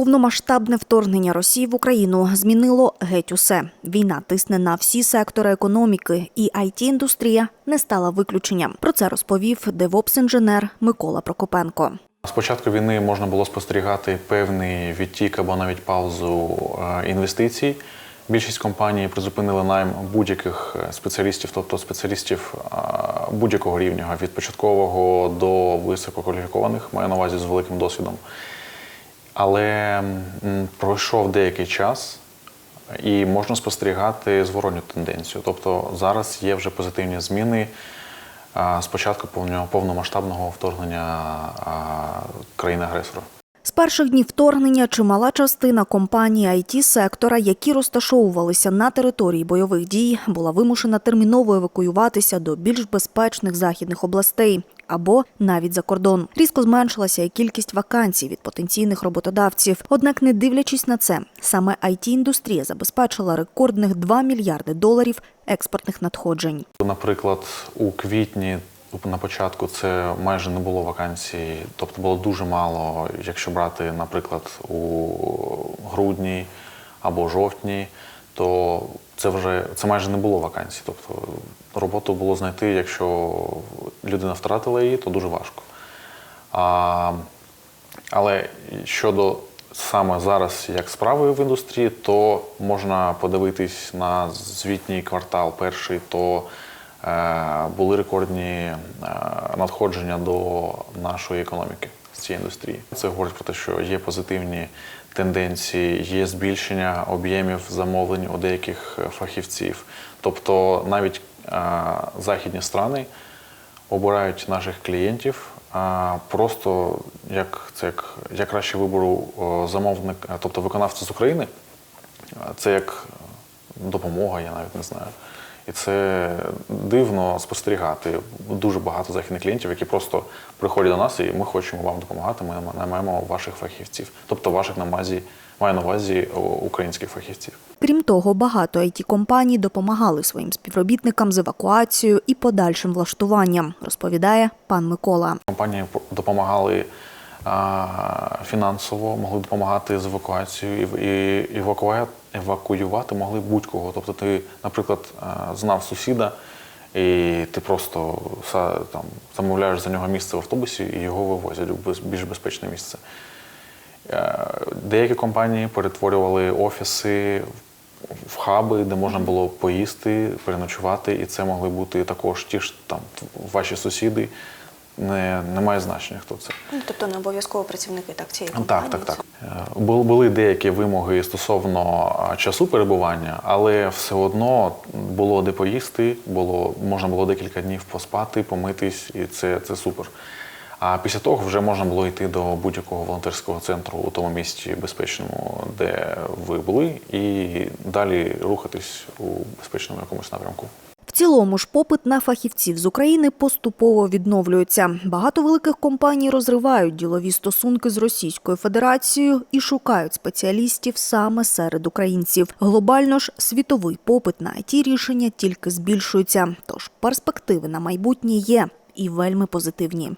Повномасштабне вторгнення Росії в Україну змінило геть усе. Війна тисне на всі сектори економіки, і it індустрія не стала виключенням. Про це розповів девопс-інженер Микола Прокопенко. З початку війни можна було спостерігати певний відтік або навіть паузу е, інвестицій. Більшість компаній призупинили найм будь-яких е, спеціалістів, тобто спеціалістів е, будь-якого рівня, від початкового до висококваліфікованих, маю на увазі з великим досвідом. Але пройшов деякий час, і можна спостерігати зворотню тенденцію. Тобто зараз є вже позитивні зміни спочатку повномасштабного вторгнення країни-агресора. З перших днів вторгнення чимала частина компаній it сектора, які розташовувалися на території бойових дій, була вимушена терміново евакуюватися до більш безпечних західних областей або навіть за кордон. Різко зменшилася і кількість вакансій від потенційних роботодавців. Однак, не дивлячись на це, саме it індустрія забезпечила рекордних 2 мільярди доларів експортних надходжень. Наприклад, у квітні на початку це майже не було вакансій, тобто було дуже мало, якщо брати, наприклад, у грудні або жовтні, то це вже це майже не було вакансій. Тобто роботу було знайти, якщо людина втратила її, то дуже важко. А, але щодо саме зараз як справи в індустрії, то можна подивитись на звітній квартал перший, то були рекордні е, надходження до нашої економіки з цієї індустрії. Це говорить про те, що є позитивні тенденції, є збільшення об'ємів замовлень у деяких е, фахівців. Тобто навіть е, західні страни обирають наших клієнтів просто як це як, як краще вибору замовник, тобто виконавця з України. Це як допомога, я навіть не знаю. І це дивно спостерігати. Дуже багато західних клієнтів, які просто приходять до нас, і ми хочемо вам допомагати. Ми наймаємо ваших фахівців, тобто ваших на увазі, маю на увазі українських фахівців. Крім того, багато it компаній допомагали своїм співробітникам з евакуацією і подальшим влаштуванням, розповідає пан Микола. Компанії допомагали фінансово, могли допомагати з евакуацією і, евакуювати могли будь-кого. Тобто ти, наприклад, знав сусіда, і ти просто там, замовляєш за нього місце в автобусі і його вивозять у більш безпечне місце. Е, Деякі компанії перетворювали офіси в хаби, де можна було поїсти, переночувати, і це могли бути також ті ж там ваші сусіди. Не, не має значення, хто це. Ну, тобто не обов'язково працівники так цієї компанії. Так, так, так. Е, Бу- Були деякі вимоги стосовно часу перебування, але все одно було де поїсти, було, можна було декілька днів поспати, помитись, і це, це супер. А після того вже можна було йти до будь-якого волонтерського центру у тому місці безпечному, де ви були, і далі рухатись у безпечному якомусь напрямку. Цілому ж попит на фахівців з України поступово відновлюється. Багато великих компаній розривають ділові стосунки з Російською Федерацією і шукають спеціалістів саме серед українців. Глобально ж світовий попит на it рішення тільки збільшується. Тож перспективи на майбутнє є і вельми позитивні.